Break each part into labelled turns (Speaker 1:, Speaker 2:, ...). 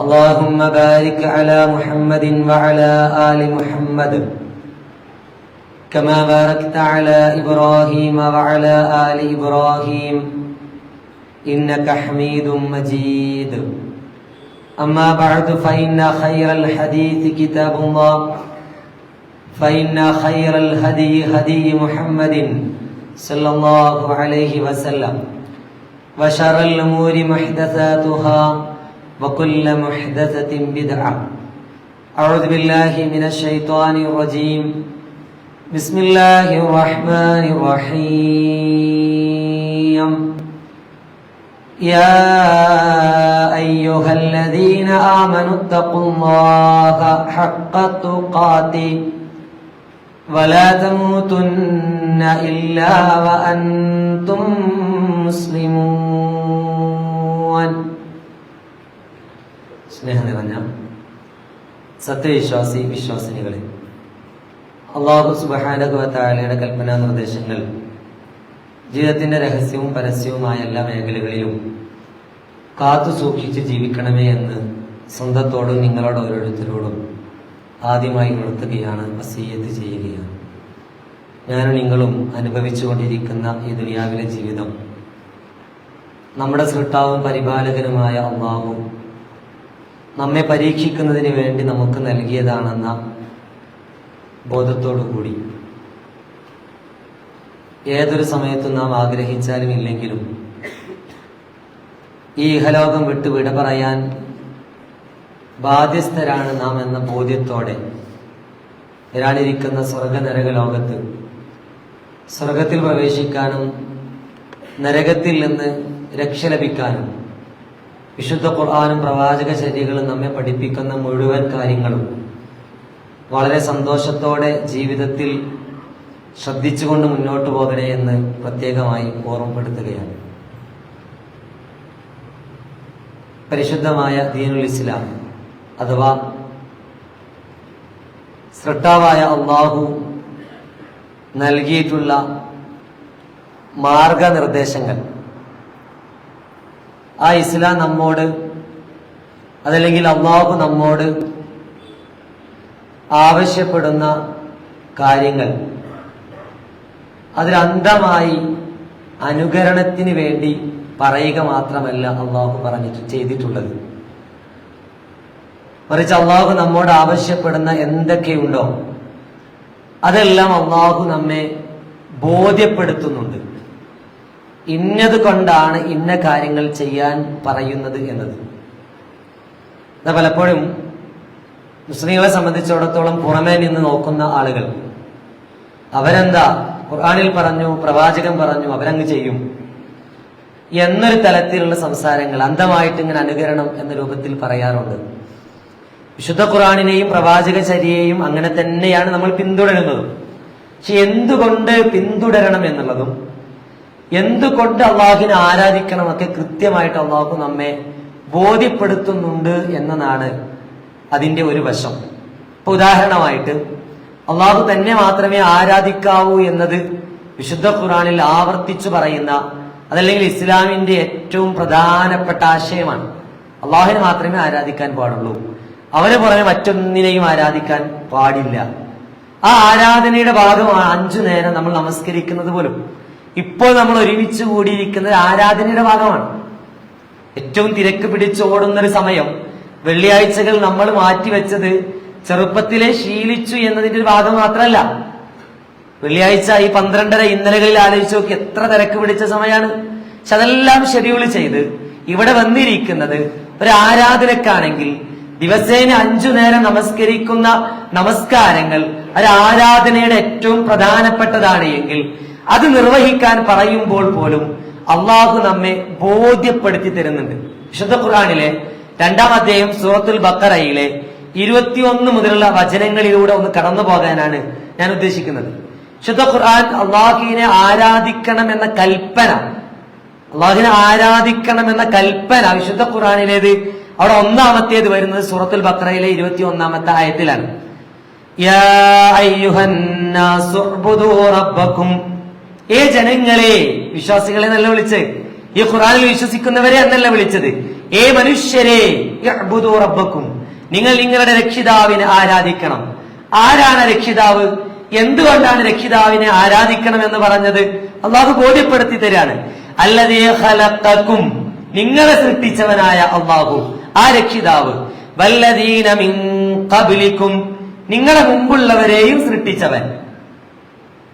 Speaker 1: اللهم بارك على محمد وعلى آل محمد. كما باركت على إبراهيم وعلى آل إبراهيم. إنك حميد مجيد. أما بعد فإن خير الحديث كتاب الله. فإن خير الهدي هدي محمد صلى الله عليه وسلم. وشر الأمور محدثاتها. وكل محدثة بدعة. أعوذ بالله من الشيطان الرجيم. بسم الله الرحمن الرحيم. يا أيها الذين آمنوا اتقوا الله حق تقاته. ولا تموتن إلا وأنتم مسلمون. സ്നേഹം നിറഞ്ഞ സത്യവിശ്വാസി വിശ്വാസിനികളെ അള്ളാഹു സുബഹാനകുവത്തായാലയുടെ കൽപ്പനാ നിർദ്ദേശങ്ങൾ ജീവിതത്തിന്റെ രഹസ്യവും പരസ്യവുമായ എല്ലാ മേഖലകളിലും കാത്തു സൂക്ഷിച്ച് ജീവിക്കണമേ എന്ന് സ്വന്തത്തോടും നിങ്ങളോട് ഓരോരുത്തരോടും ആദ്യമായി ഉണർത്തുകയാണ് വസീയത്ത് ചെയ്യുകയാണ്. ഞാനും നിങ്ങളും അനുഭവിച്ചുകൊണ്ടിരിക്കുന്ന ഈ ദുനിയാവിലെ ജീവിതം നമ്മുടെ സൃഷ്ടാവും പരിപാലകനുമായ അള്ളാഹും നമ്മെ പരീക്ഷിക്കുന്നതിന് വേണ്ടി നമുക്ക് നൽകിയതാണെന്ന ബോധത്തോടു കൂടി. ഏതൊരു സമയത്തും നാം ആഗ്രഹിച്ചാലും ഇല്ലെങ്കിലും ഈ ഇഹലോകം വിട്ട് വിട പറയാൻ ബാധ്യസ്ഥരാണ് നാം എന്ന ബോധ്യത്തോടെ വരാനിരിക്കുന്ന സ്വർഗനരക ലോകത്ത് സ്വർഗത്തിൽ പ്രവേശിക്കാനും നരകത്തിൽ നിന്ന് രക്ഷ ലഭിക്കാനും വിശുദ്ധ ഖുർആാനും പ്രവാചക ചര്യകളും നമ്മെ പഠിപ്പിക്കുന്ന മുഴുവൻ കാര്യങ്ങളും വളരെ സന്തോഷത്തോടെ ജീവിതത്തിൽ ശ്രദ്ധിച്ചുകൊണ്ട് മുന്നോട്ട് പോകണേ എന്ന് പ്രത്യേകമായി ഓർമ്മപ്പെടുത്തുകയാണ്. പരിശുദ്ധമായ ദീനുൽ ഇസ്ലാം അഥവാ സൃഷ്ടാവായ അള്ളാഹു നൽകിയിട്ടുള്ള മാർഗനിർദ്ദേശങ്ങൾ ആ ഇസ്ലാം നമ്മോട് അതല്ലെങ്കിൽ അള്ളാഹു നമ്മോട് ആവശ്യപ്പെടുന്ന കാര്യങ്ങൾ. അതിലന്ധമായി അനുകരണത്തിന് വേണ്ടി പറയുക മാത്രമല്ല അള്ളാഹു പറഞ്ഞിട്ട് ചെയ്തിട്ടുള്ളത്. മറിച്ച് അള്ളാഹു നമ്മോട് ആവശ്യപ്പെടുന്ന എന്തൊക്കെയുണ്ടോ അതെല്ലാം അള്ളാഹു നമ്മെ ബോധ്യപ്പെടുത്തുന്നുണ്ട്. ഇന്നത് കൊണ്ടാണ് ഇന്ന കാര്യങ്ങൾ ചെയ്യാൻ പറയുന്നത് എന്നത്. പലപ്പോഴും മുസ്ലിങ്ങളെ സംബന്ധിച്ചിടത്തോളം പുറമേ നിന്ന് നോക്കുന്ന ആളുകൾ. അവരെന്താ? ഖുർആാനിൽ പറഞ്ഞു പ്രവാചകൻ പറഞ്ഞു അവരങ്ങ് ചെയ്യും. എന്നൊരു തലത്തിലുള്ള സംസാരങ്ങൾ അന്ധമായിട്ട് ഇങ്ങനെ അനുകരണം എന്ന രൂപത്തിൽ പറയാറുണ്ട്. വിശുദ്ധ ഖുറാനിനെയും പ്രവാചക ചര്യയെയും അങ്ങനെ തന്നെയാണ് നമ്മൾ പിന്തുടരുന്നതും. പക്ഷെ എന്തുകൊണ്ട് പിന്തുടരണം എന്നുള്ളതും എന്തുകൊണ്ട് അള്ളാഹുവിനെ ആരാധിക്കണമൊക്കെ കൃത്യമായിട്ട് അള്ളാഹു നമ്മെ ബോധ്യപ്പെടുത്തുന്നുണ്ട് എന്നതാണ് അതിന്റെ ഒരു വശം. ഇപ്പൊ ഉദാഹരണമായിട്ട് അള്ളാഹു തന്നെ മാത്രമേ ആരാധിക്കാവൂ എന്നത് വിശുദ്ധ ഖുറാനിൽ ആവർത്തിച്ചു പറയുന്ന അതല്ലെങ്കിൽ ഇസ്ലാമിന്റെ ഏറ്റവും പ്രധാനപ്പെട്ട ആശയമാണ്. അള്ളാഹുവിനെ മാത്രമേ ആരാധിക്കാൻ പാടുള്ളൂ. അവന് പുറമെ മറ്റൊന്നിനെയും ആരാധിക്കാൻ പാടില്ല. ആ ആരാധനയുടെ ഭാഗമാണ് അഞ്ചു നേരം നമ്മൾ നമസ്കരിക്കുന്നത് പോലും. ഇപ്പോൾ നമ്മൾ ഒരുമിച്ച് കൂടിയിരിക്കുന്നത് ആരാധനയുടെ ഭാഗമാണ്. ഏറ്റവും തിരക്ക് പിടിച്ചോടുന്ന ഒരു സമയം. വെള്ളിയാഴ്ചകൾ നമ്മൾ മാറ്റിവെച്ചത് ചെറുപ്പത്തിലെ ശീലിച്ചു എന്നതിന്റെ ഒരു ഭാഗം മാത്രമല്ല. വെള്ളിയാഴ്ച ഈ പന്ത്രണ്ടര ഇന്നലകളിൽ ആലോചിച്ച് നോക്കി എത്ര തിരക്ക് പിടിച്ച സമയമാണ്. പക്ഷെ അതെല്ലാം ഷെഡ്യൂൾ ചെയ്ത് ഇവിടെ വന്നിരിക്കുന്നത് ഒരു ആരാധനക്കാണെങ്കിൽ ദിവസേന അഞ്ചു നേരം നമസ്കരിക്കുന്ന നമസ്കാരങ്ങൾ ഒരു ആരാധനയുടെ ഏറ്റവും പ്രധാനപ്പെട്ടതാണ് എങ്കിൽ അത് നിർവഹിക്കാൻ പറയുമ്പോൾ പോലും അള്ളാഹു നമ്മെ ബോധ്യപ്പെടുത്തി തരുന്നുണ്ട്. വിശുദ്ധ ഖുർആാനിലെ രണ്ടാം അധ്യായം സൂറത്തുൽ ബക്കറയിലെ ഇരുപത്തിയൊന്ന് മുതലുള്ള വചനങ്ങളിലൂടെ ഒന്ന് കടന്നു പോകാനാണ് ഞാൻ ഉദ്ദേശിക്കുന്നത്. വിശുദ്ധ ഖുർആൻ അള്ളാഹുവിനെ ആരാധിക്കണം എന്ന കൽപ്പന അള്ളാഹുവിനെ ആരാധിക്കണം എന്ന കൽപ്പന വിശുദ്ധ ഖുർആാനിലേത് അവിടെ ഒന്നാമത്തേത് വരുന്നത് സൂറത്തുൽ ബക്രയിലെ ഇരുപത്തി ഒന്നാമത്തെ ആയത്തിലാണ്. യാ ഏ ജനങ്ങളെ വിശ്വാസികളെ നല്ല വിളിച്ച് ഈ ഖുറാനിൽ വിശ്വസിക്കുന്നവരെ എന്നല്ല വിളിച്ചത്. ഏ മനുഷ്യരെ റബ്ബക്കും. നിങ്ങൾ നിങ്ങളുടെ രക്ഷിതാവിനെ ആരാധിക്കണം. ആരാണ് രക്ഷിതാവ്? എന്തുകൊണ്ടാണ് രക്ഷിതാവിനെ ആരാധിക്കണം എന്ന് പറഞ്ഞത്? അള്ളാഹു ബോധ്യപ്പെടുത്തി തരാണ്. അല്ലതേ ഹലത്തക്കും നിങ്ങളെ സൃഷ്ടിച്ചവനായ അള്ളാഹു ആ രക്ഷിതാവ്. വല്ലദീന കബിലിക്കും നിങ്ങളെ മുമ്പുള്ളവരെയും സൃഷ്ടിച്ചവൻ.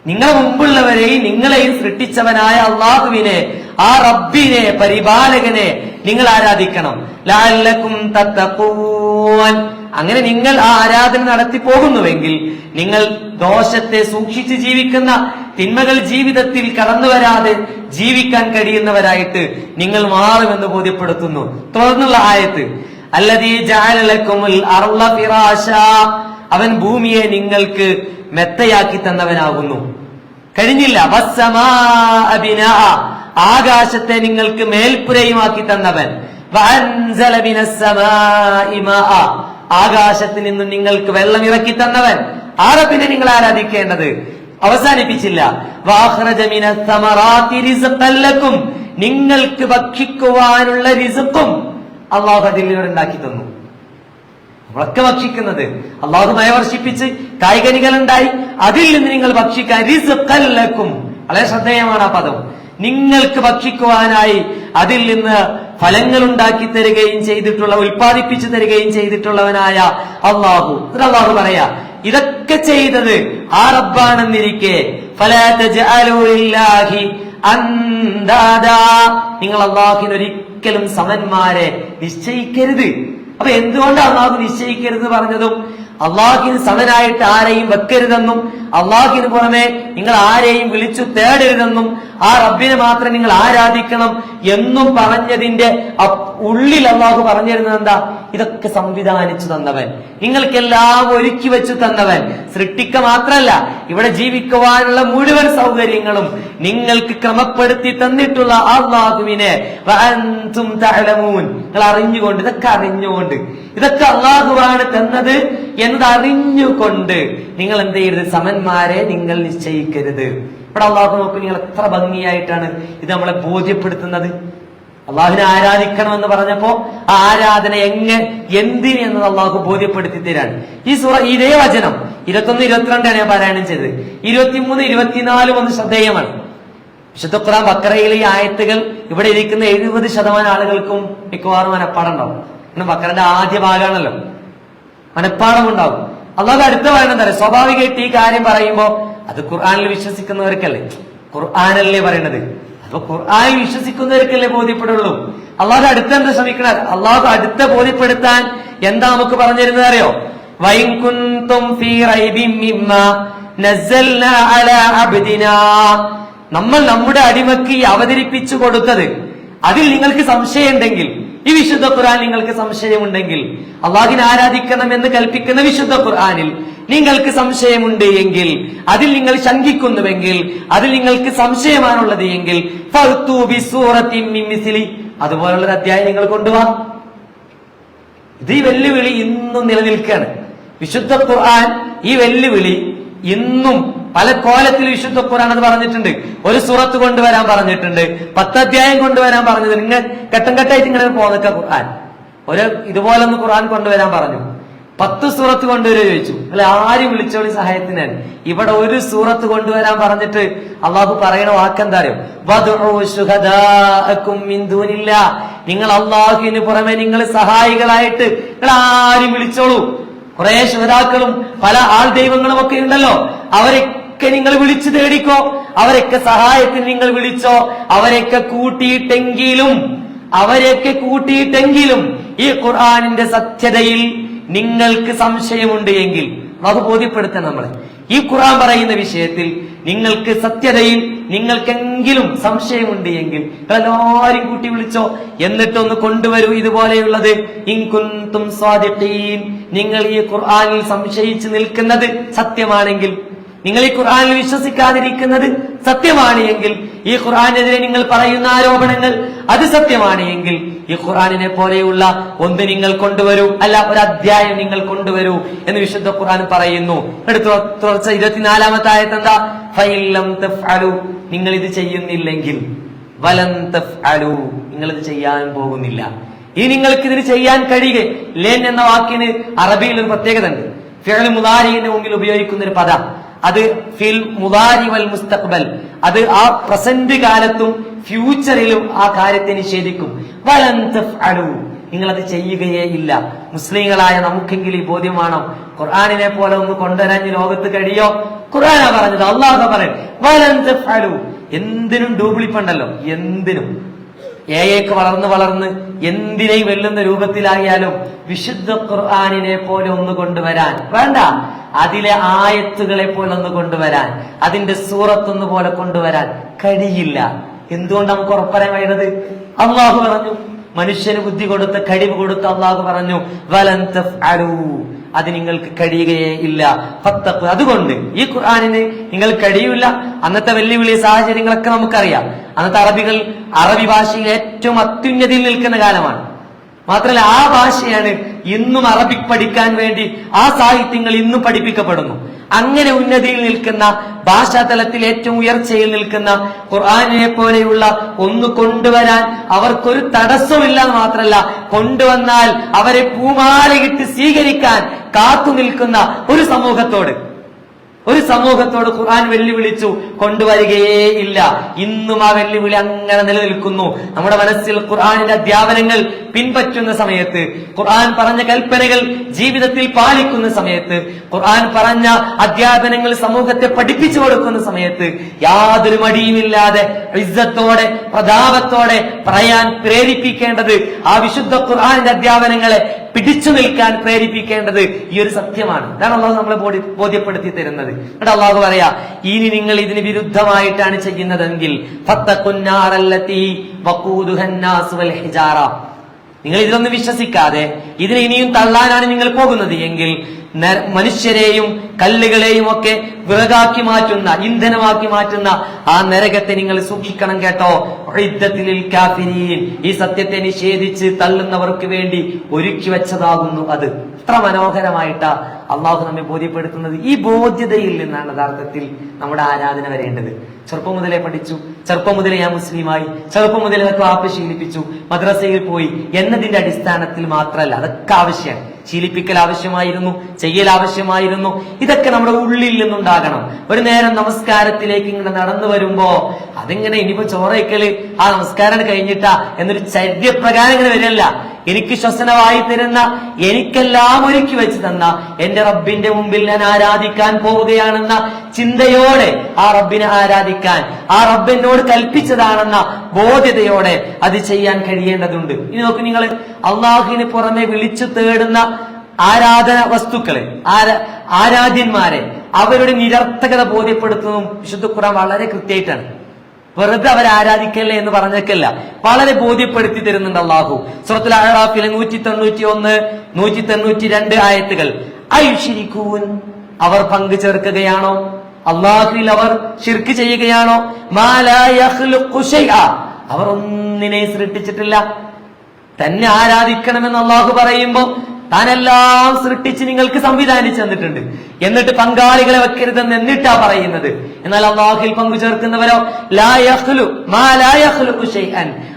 Speaker 1: നിങ്ങളെ മുമ്പുള്ളവരെയും നിങ്ങളെയും സൃഷ്ടിച്ചവനായ അള്ളാഹുവിനെ ആ റബ്ബിനെ പരിപാലകനെ നിങ്ങൾ ആരാധിക്കണം. ലാലക്കും തത്തപ്പൂവൻ അങ്ങനെ നിങ്ങൾ ആ ആരാധന നടത്തി പോകുന്നുവെങ്കിൽ നിങ്ങൾ ദോഷത്തെ സൂക്ഷിച്ച് ജീവിക്കുന്ന തിന്മകൾ ജീവിതത്തിൽ കടന്നു വരാതെ ജീവിക്കാൻ കഴിയുന്നവരായിട്ട് നിങ്ങൾ മാറുമെന്ന് ബോധ്യപ്പെടുത്തുന്നു. തുടർന്നുള്ള ആയത്ത് അല്ലതീ ജാലലക്കുമുൽ അവൻ ഭൂമിയെ നിങ്ങൾക്ക് മെത്തയാക്കി തന്നവനാകുന്നു. കഴിഞ്ഞില്ല. ആകാശത്തെ നിങ്ങൾക്ക് മേൽപ്പുരയുമാക്കി തന്നവൻ. ആകാശത്തിൽ നിന്നും നിങ്ങൾക്ക് വെള്ളം ഇറക്കി തന്നവൻ. ആരെ പിന്നെ നിങ്ങൾ ആരാധിക്കേണ്ടത്? അവസാനിപ്പിച്ചില്ല. നിങ്ങൾക്ക് ഭക്ഷിക്കുവാനുള്ള റിസുക്കും അള്ളാഹു അതിലൂടെ ഉണ്ടാക്കി തന്നു. നമ്മളൊക്കെ ഭക്ഷിക്കുന്നത്. അള്ളാഹു മയവർഷിപ്പിച്ച് കായികനികൾ ഉണ്ടായി അതിൽ നിന്ന് നിങ്ങൾ ഭക്ഷിക്കാൻ റിസുക്കല്ലക്കും വളരെ ശ്രദ്ധേയമാണ് ആ പദം. നിങ്ങൾക്ക് ഭക്ഷിക്കുവാനായി അതിൽ നിന്ന് ഫലങ്ങൾ ഉണ്ടാക്കി തരികയും ചെയ്തിട്ടുള്ള ഉൽപ്പാദിപ്പിച്ചു തരികയും ചെയ്തിട്ടുള്ളവനായ അള്ളാഹു. അള്ളാഹു പറയാ ഇതൊക്കെ ചെയ്തത് ആ റബ്ബാണെന്നിരിക്കെ. നിങ്ങൾ അള്ളാഹിന് ഒരിക്കലും സമന്മാരെ നിശ്ചയിക്കരുത്. അപ്പൊ എന്തുകൊണ്ട് അള്ളാഹു നിശ്ചയിക്കരുത് പറഞ്ഞതും? അള്ളാഹിന് സമനായിട്ട് ആരെയും വെക്കരുതെന്നും അള്ളാഹിന് പുറമെ നിങ്ങൾ ആരെയും വിളിച്ചു തേടരുതെന്നും ആ റബ്ബിനെ മാത്രം നിങ്ങൾ ആരാധിക്കണം എന്നും പറഞ്ഞതിന്റെ ഉള്ളിൽ അള്ളാഹു പറഞ്ഞിരുന്നത് എന്താ? ഇതൊക്കെ സംവിധാനിച്ചു തന്നവൻ. നിങ്ങൾക്കെല്ലാം ഒരുക്കി വെച്ചു തന്നവൻ. സൃഷ്ടിക്ക മാത്രല്ല ഇവിടെ ജീവിക്കുവാനുള്ള മുഴുവൻ സൗകര്യങ്ങളും നിങ്ങൾക്ക് ക്രമപ്പെടുത്തി തന്നിട്ടുള്ള അള്ളാഹുവിനെ. നിങ്ങൾ അറിഞ്ഞുകൊണ്ട് ഇതൊക്കെ അറിഞ്ഞുകൊണ്ട്. ഇതൊക്കെ അള്ളാഹുവാണ് തന്നത് എന്നത് അറിഞ്ഞുകൊണ്ട് നിങ്ങൾ എന്ത് ചെയ്യരുത്? സമന്മാരെ നിങ്ങൾ നിശ്ചയിക്കരുത്. ഇവിടെ അള്ളാഹു നോക്കി നിങ്ങൾ എത്ര ഭംഗിയായിട്ടാണ് ഇത് നമ്മളെ ബോധ്യപ്പെടുത്തുന്നത്. അള്ളാഹുവിനെ ആരാധിക്കണം എന്ന് പറഞ്ഞപ്പോ ആ ആരാധന എങ്ങനെ എന്തിന് എന്നത് അള്ളാഹു ബോധ്യപ്പെടുത്തി തരാൻ. ഈ സുറ ഇതേ വചനം ഇരുപത്തൊന്ന് ഇരുപത്തിരണ്ടാണ് ഞാൻ പാരായണം ചെയ്തത്. ഇരുപത്തിമൂന്ന് ഇരുപത്തിനാലും ഒന്ന് ശ്രദ്ധേയമാണ്. വിശുദ്ധ ഖുറാൻ ബക്കറയിലെ ഈ ആയത്തുകൾ ഇവിടെ ഇരിക്കുന്ന എഴുപത് ശതമാനം ആളുകൾക്കും മിക്കവാറും മനപ്പാടുണ്ടാവും കാരണം ബക്കറന്റെ ആദ്യ ഭാഗമാണല്ലോ. മനപ്പാടം ഉണ്ടാവും അല്ലാതെ അടുത്ത പറയുന്നത് എന്താ സ്വാഭാവികമായിട്ട് ഈ കാര്യം പറയുമ്പോൾ അത് ഖുർആാനിൽ വിശ്വസിക്കുന്നവർക്കല്ലേ? ഖുർആാനല്ലേ പറയണത് അപ്പൊ ഖുർആാനിൽ വിശ്വസിക്കുന്നവർക്കല്ലേ ബോധ്യപ്പെടുള്ളൂ? അള്ളാഹു അടുത്ത എന്താ ശ്രമിക്കണത്? അള്ളാഹു അടുത്ത ബോധ്യപ്പെടുത്താൻ എന്താ നമുക്ക് പറഞ്ഞിരുന്നത് അറിയോ? നമ്മൾ നമ്മുടെ അടിമക്ക് അവതരിപ്പിച്ചു കൊടുത്തത്. അതിൽ നിങ്ങൾക്ക് സംശയമുണ്ടെങ്കിൽ ഈ വിശുദ്ധ ഖുർആൻ നിങ്ങൾക്ക് സംശയമുണ്ടെങ്കിൽ അള്ളാഹിനെ ആരാധിക്കണം എന്ന് കൽപ്പിക്കുന്ന വിശുദ്ധ ഖുർആനിൽ നിങ്ങൾക്ക് സംശയമുണ്ട് എങ്കിൽ അതിൽ നിങ്ങൾ ശങ്കിക്കുന്നുവെങ്കിൽ അതിൽ നിങ്ങൾക്ക് സംശയമാണുള്ളത് എങ്കിൽ. അതുപോലുള്ള അധ്യായം നിങ്ങൾ കൊണ്ടുവാ ഇത് ഈ വെല്ലുവിളി ഇന്നും നിലനിൽക്കുകയാണ് വിശുദ്ധ ഖുർആൻ ഈ വെല്ലുവിളി ഇന്നും പല കോലത്തിൽ വിശുദ്ധ ഖുറാൻ അത് പറഞ്ഞിട്ടുണ്ട്. ഒരു സൂറത്ത് കൊണ്ടുവരാൻ പറഞ്ഞിട്ടുണ്ട്. പത്ത് അധ്യായം കൊണ്ടുവരാൻ പറഞ്ഞത് നിങ്ങൾ ഘട്ടം ഘട്ടമായിട്ട് ഇങ്ങനെ പോന്നൊക്കെ ഖുർആൻ. ഒരു ഇതുപോലൊന്ന് ഖുർആൻ കൊണ്ടുവരാൻ പറഞ്ഞു. പത്ത് സൂറത്ത് കൊണ്ടുവരുക ചോദിച്ചു. അല്ലെ ആരും വിളിച്ചോളി സഹായത്തിനാണ് ഇവിടെ ഒരു സൂറത്ത് കൊണ്ടുവരാൻ പറഞ്ഞിട്ട് അള്ളാഹു പറയണ വാക്കെന്താ. നിങ്ങൾ അള്ളാഹുവിന് പുറമെ നിങ്ങൾ സഹായികളായിട്ട് നിങ്ങൾ ആരും വിളിച്ചോളൂ? കുറെ ശുഹതാക്കളും പല ആൾ ദൈവങ്ങളും ഒക്കെ ഉണ്ടല്ലോ. അവരൊക്കെ നിങ്ങൾ വിളിച്ചു തേടിക്കോ? അവരൊക്കെ സഹായത്തിന് നിങ്ങൾ വിളിച്ചോ? അവരൊക്കെ കൂട്ടിയിട്ടെങ്കിലും അവരെയൊക്കെ കൂട്ടിയിട്ടെങ്കിലും ഈ ഖുർആാനിന്റെ സത്യതയിൽ നിങ്ങൾക്ക് സംശയമുണ്ട് എങ്കിൽ അത് ബോധ്യപ്പെടുത്തണം നമ്മളെ. ഈ ഖുറാൻ പറയുന്ന വിഷയത്തിൽ നിങ്ങൾക്ക് സത്യതയിൽ നിങ്ങൾക്കെങ്കിലും സംശയമുണ്ട് എങ്കിൽ എല്ലാവരും കൂട്ടി വിളിച്ചോ. എന്നിട്ടൊന്ന് കൊണ്ടുവരൂ ഇതുപോലെയുള്ളത്. ഇൻകുന്തും സ്വാദിഖീൻ. നിങ്ങൾ ഈ ഖുർആനിൽ സംശയിച്ചു നിൽക്കുന്നത് സത്യമാണെങ്കിൽ നിങ്ങൾ ഈ ഖുർആനിൽ വിശ്വസിക്കാതിരിക്കുന്നത് സത്യമാണ് എങ്കിൽ ഈ ഖുറാനെതിരെ നിങ്ങൾ പറയുന്ന ആരോപണങ്ങൾ അത് സത്യമാണ് എങ്കിൽ ഈ ഖുറാനിനെ പോലെയുള്ള ഒന്ന് നിങ്ങൾ കൊണ്ടുവരൂ അല്ല ഒരു അധ്യായം നിങ്ങൾ കൊണ്ടുവരൂ എന്ന് വിശുദ്ധ ഖുർആൻ പറയുന്നു. എടുത്തു തുടർച്ച ഇരുപത്തിനാലാമത്തെ ആയത്ത് എന്താ? ഫൈലം നിങ്ങൾ ഇത് ചെയ്യുന്നില്ലെങ്കിൽ വലം നിങ്ങൾ ഇത് ചെയ്യാൻ പോകുന്നില്ല. ഈ നിങ്ങൾക്ക് ഇതിന് ചെയ്യാൻ കഴിയുക. ലേൻ എന്ന വാക്കിന് അറബിയിൽ ഒരു പ്രത്യേകത ഉണ്ട് ഫിഅൽ മുദാരിന്റെ മുമ്പിൽ ഉപയോഗിക്കുന്ന ഒരു പദം. അത് ഫിൽ മുതാരിവൽ മുസ്തഖ്ബൽ. അത് ആ പ്രസന്റ് കാലത്തും ഫ്യൂച്ചറിലും ആ കാര്യത്തെ നിഷേധിക്കും. നിങ്ങൾ അത് ചെയ്യുകയേ ഇല്ല. മുസ്ലിങ്ങളായ നമുക്കെങ്കിലും ഈ ബോധ്യമാണോ. ഖുർആാനിനെ പോലെ ഒന്ന് കൊണ്ടുവരാൻ ലോകത്ത് കഴിയോ? ഖുർആാനാ പറഞ്ഞത്. അള്ളാഹ പറയും. എന്തിനും ഡൂപ്ലിപ്പുണ്ടല്ലോ എന്തിനും. ഏയേക്ക് വളർന്ന് വളർന്ന് എന്തിനേയും വെല്ലുന്ന രൂപത്തിലായാലും വിശുദ്ധ ഖുർആാനിനെ പോലെ ഒന്ന് കൊണ്ടുവരാൻ. വേണ്ട. അതിലെ ആയത്തുകളെ പോലെ ഒന്ന് കൊണ്ടുവരാൻ. അതിന്റെ സൂറത്തൊന്ന് പോലെ കൊണ്ടുവരാൻ കഴിയില്ല. എന്തുകൊണ്ട് നമുക്ക് ഉറപ്പറയാൻ കഴിയുന്നത്? അള്ളാഹു പറഞ്ഞു. മനുഷ്യന് ബുദ്ധി കൊടുത്ത് കഴിവ് കൊടുത്ത് അള്ളാഹു പറഞ്ഞു തഫ്അലൂ. അത് നിങ്ങൾക്ക് കഴിയുകയേ ഇല്ല. അതുകൊണ്ട് ഈ ഖുർആാനിന് നിങ്ങൾ കഴിയൂല. അന്നത്തെ വെല്ലുവിളി സാഹചര്യങ്ങളൊക്കെ നമുക്കറിയാം. അന്നത്തെ അറബികൾ അറബി ഭാഷയിൽ ഏറ്റവും അത്യുന്നതിയിൽ നിൽക്കുന്ന കാലമാണ്. മാത്രമല്ല ആ ഭാഷയാണ് ഇന്നും അറബിക് പഠിക്കാൻ വേണ്ടി ആ സാഹിത്യങ്ങൾ ഇന്നും പഠിപ്പിക്കപ്പെടുന്നു. അങ്ങനെ ഉന്നതിയിൽ നിൽക്കുന്ന ഭാഷാതലത്തിൽ ഏറ്റവും ഉയർച്ചയിൽ നിൽക്കുന്ന ഖുർആാനിനെ പോലെയുള്ള ഒന്ന് കൊണ്ടുവരാൻ അവർക്കൊരു തടസ്സമില്ല എന്ന് മാത്രമല്ല കൊണ്ടുവന്നാൽ അവരെ പൂമാലയിട്ട് സ്വീകരിക്കാൻ കാത്തു നിൽക്കുന്ന ഒരു സമൂഹത്തോട്. ഒരു സമൂഹത്തോട് ഖുർആൻ വെല്ലുവിളിച്ചു കൊണ്ടുവരികയേ ഇല്ല. ഇന്നും ആ വെല്ലുവിളി അങ്ങനെ നിലനിൽക്കുന്നു. നമ്മുടെ മനസ്സിൽ ഖുർആാനിന്റെ അധ്യാപനങ്ങൾ പിൻപറ്റുന്ന സമയത്ത് ഖുർആൻ പറഞ്ഞ കൽപ്പനകൾ ജീവിതത്തിൽ പാലിക്കുന്ന സമയത്ത് ഖുർആൻ പറഞ്ഞ അധ്യാപനങ്ങൾ സമൂഹത്തെ പഠിപ്പിച്ചു കൊടുക്കുന്ന സമയത്ത് യാതൊരു മടിയുമില്ലാതെ ഇസ്സത്തോടെ പ്രതാപത്തോടെ പറയാൻ പ്രേരിപ്പിക്കേണ്ടത് ആ വിശുദ്ധ ഖുർആാനിന്റെ അധ്യാപനങ്ങളെ പിടിച്ചു നിൽക്കാൻ പ്രേരിപ്പിക്കേണ്ടത് ഈ ഒരു സത്യമാണ്. അതാണ് അള്ളാഹു നമ്മളെ ബോധ്യ- ബോധ്യപ്പെടുത്തി തരുന്നത്. എന്നിട്ട് അള്ളാഹു പറയാ ഇനി നിങ്ങൾ ഇതിന് വിരുദ്ധമായിട്ടാണ് ചെയ്യുന്നതെങ്കിൽ നിങ്ങൾ ഇതിലൊന്നും വിശ്വസിക്കാതെ ഇതിനെ ഇനിയും തള്ളാനാണ് നിങ്ങൾ പോകുന്നത് എങ്കിൽ മനുഷ്യരെയും കല്ലുകളെയും ഒക്കെ വിറകാക്കി മാറ്റുന്ന ഇന്ധനമാക്കി മാറ്റുന്ന ആ നരകത്തെ നിങ്ങൾ സൂക്ഷിക്കണം കേട്ടോ. ഈ സത്യത്തെ നിഷേധിച്ച് തള്ളുന്നവർക്ക് വേണ്ടി ഒരുക്കി വെച്ചതാകുന്നു അത്. എത്ര മനോഹരമായിട്ടാ അള്ളാഹു നമ്മെ ബോധ്യപ്പെടുത്തുന്നത്. ഈ ബോധ്യതയിൽ നിന്നാണ് യഥാർത്ഥത്തിൽ നമ്മുടെ ആരാധന വരേണ്ടത്. ചെറുപ്പം മുതലേ പഠിച്ചു. ചെറുപ്പം മുതലേ ഞാൻ മുസ്ലിമായി. ചെറുപ്പം മുതലേ ക്ലാപ്പ് ശീലിപ്പിച്ചു. മദ്രസയിൽ പോയി. എന്നതിന്റെ അടിസ്ഥാനത്തിൽ മാത്രമല്ല അതൊക്കെ ആവശ്യമാണ്. ശീലിപ്പിക്കൽ ആവശ്യമായിരുന്നു ചെയ്യൽ ആവശ്യമായിരുന്നു ഇതൊക്കെ നമ്മുടെ ഉള്ളിൽ നിന്നുണ്ടാകണം. ഒരു നേരം നമസ്കാരത്തിലേക്ക് ഇങ്ങനെ നടന്നു വരുമ്പോ അതിങ്ങനെ ഇനിയിപ്പോ ചോറയ്ക്കൽ ആ നമസ്കാരം കഴിഞ്ഞിട്ടാ എന്നൊരു ചര്യപ്രകാരം ഇങ്ങനെ വരില്ല എനിക്ക് ശ്വസനമായി തരുന്ന എനിക്കെല്ലാം ഒരുക്കി വെച്ച് തന്ന എന്റെ റബ്ബിന്റെ മുമ്പിൽ ഞാൻ ആരാധിക്കാൻ പോവുകയാണെന്ന ചിന്തയോടെ ആ റബ്ബിനെ ആരാധിക്കാൻ ആ റബ്ബിനോട് കൽപ്പിച്ചതാണെന്ന ബോധ്യതയോടെ അത് ചെയ്യാൻ കഴിയേണ്ടതുണ്ട്. ഇനി നോക്ക് നിങ്ങൾ അള്ളാഹുവിന് പുറമെ വിളിച്ചു തേടുന്ന ആരാധന വസ്തുക്കളെ ആരാ ആരാധ്യന്മാരെ അവരുടെ നിരർത്ഥകത ബോധ്യപ്പെടുത്തുന്നതും വിശുദ്ധ ഖുറാൻ വളരെ കൃത്യമായിട്ടാണ്. വെറുതെ അവർ ആരാധിക്കല്ലേ എന്ന് പറഞ്ഞേക്കല്ല. വളരെ ബോധ്യപ്പെടുത്തി തരുന്നുണ്ട് അള്ളാഹു. സുഹൃത്തിൽ അഹ്റാഫിലെ നൂറ്റി തൊണ്ണൂറ്റി ഒന്ന് നൂറ്റി തൊണ്ണൂറ്റി രണ്ട് ആയത്തുകൾ. ഐശ്വരിക്കൂൻ അവർ പങ്കു ചേർക്കുകയാണോ? അള്ളാഹുവിൽ അവർ ശിർക്ക് ചെയ്യുകയാണോ. അവർ ഒന്നിനെ സൃഷ്ടിച്ചിട്ടില്ല. തന്നെ ആരാധിക്കണമെന്ന് അള്ളാഹു പറയുമ്പോ താനെല്ലാം സൃഷ്ടിച്ച് നിങ്ങൾക്ക് സംവിധാനിച്ചു തന്നിട്ടുണ്ട്. എന്നിട്ട് പങ്കാളികളെ വെക്കരുതെന്ന് എന്നിട്ടാ പറയുന്നത്. എന്നാൽ അള്ളാഹിൽ പങ്കു ചേർക്കുന്നവരോ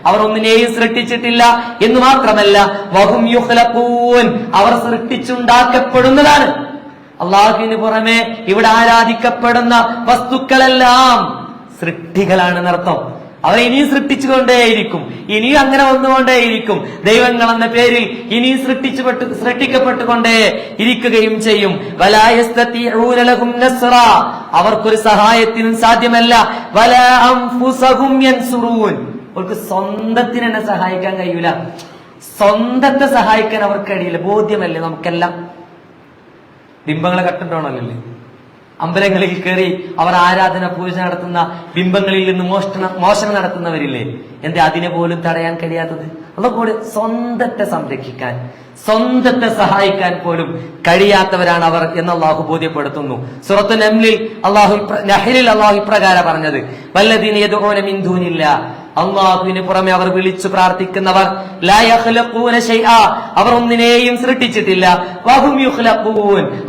Speaker 1: അവർ ഒന്നിനെയും സൃഷ്ടിച്ചിട്ടില്ല എന്ന് മാത്രമല്ല വഹും യുഖ്ലഖൂൻ. അവർ സൃഷ്ടിച്ചുണ്ടാക്കപ്പെടുന്നതാണ്. അള്ളാഹുവിന് പുറമെ ഇവിടെ ആരാധിക്കപ്പെടുന്ന വസ്തുക്കളെല്ലാം സൃഷ്ടികളാണ് അവർ ഇനിയും സൃഷ്ടിച്ചുകൊണ്ടേയിരിക്കും. ഇനിയും അങ്ങനെ വന്നുകൊണ്ടേയിരിക്കും. ദൈവങ്ങൾ എന്ന പേരിൽ ഇനിയും സൃഷ്ടിച്ചുപെട്ട് സൃഷ്ടിക്കപ്പെട്ടുകൊണ്ടേ ഇരിക്കുകയും ചെയ്യും. അവർക്കൊരു സഹായത്തിനും സാധ്യമല്ല. അവർക്ക് സ്വന്തത്തിന് തന്നെ സഹായിക്കാൻ കഴിയൂല. സ്വന്തത്തെ സഹായിക്കാൻ അവർക്ക് കഴിയില്ല. ബോധ്യമല്ലേ നമുക്കെല്ലാം? ബിംബങ്ങളെ കണ്ടിട്ടാണല്ലോ അമ്പലങ്ങളിൽ കയറി അവർ ആരാധന പൂജ നടത്തുന്ന ബിംബങ്ങളിൽ നിന്ന് മോഷണ മോഷണം നടത്തുന്നവരില്ലേ? എന്തേ അതിനെ പോലും തടയാൻ കഴിയാത്തത്? അതുപോലെ സ്വന്തത്തെ സംരക്ഷിക്കാൻ സ്വന്തത്തെ സഹായിക്കാൻ പോലും കഴിയാത്തവരാണ് അവർ എന്ന് അള്ളാഹു ബോധ്യപ്പെടുത്തുന്നു. സുറത്ത് നംലിൽ അള്ളാഹു നഹലിൽ അള്ളാഹു ഇപ്രകാരം പറഞ്ഞത് വല്ലതിന് യദൂന മിൻ ദൂനില്ല അള്ളാഹുവിന് പുറമെ അവർ വിളിച്ചു പ്രാർത്ഥിക്കുന്നവർ. അവർ ഒന്നിനെയും സൃഷ്ടിച്ചിട്ടില്ല.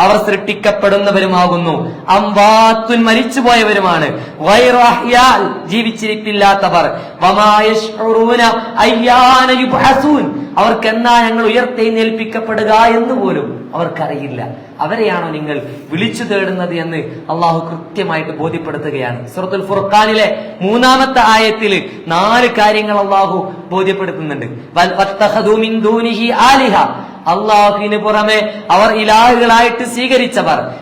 Speaker 1: അവർ സൃഷ്ടിക്കപ്പെടുന്നവരുമാകുന്നു അംവാത്തുൻ മരിച്ചുപോയവരുമാണ്. ജീവിച്ചിരിപ്പില്ലാത്തവർ അവർക്ക് എന്നാ ഞങ്ങൾ ഉയർത്തെഴുന്നേൽപ്പിക്കപ്പെടുക എന്ന് പോലും അവർക്കറിയില്ല. അവരെയാണോ നിങ്ങൾ വിളിച്ചു തേടുന്നത് എന്ന് അള്ളാഹു കൃത്യമായിട്ട് ബോധ്യപ്പെടുത്തുകയാണ്. സുറത്തുൽ ഫുർഖാനിലെ മൂന്നാമത്തെ ആയത്തിൽ നാല് കാര്യങ്ങൾ അള്ളാഹു ബോധ്യപ്പെടുത്തുന്നുണ്ട്. അള്ളാഹുവിന് പുറമെ അവർ ഇലാഹുകളായിട്ട് സ്വീകരിച്ചവർ.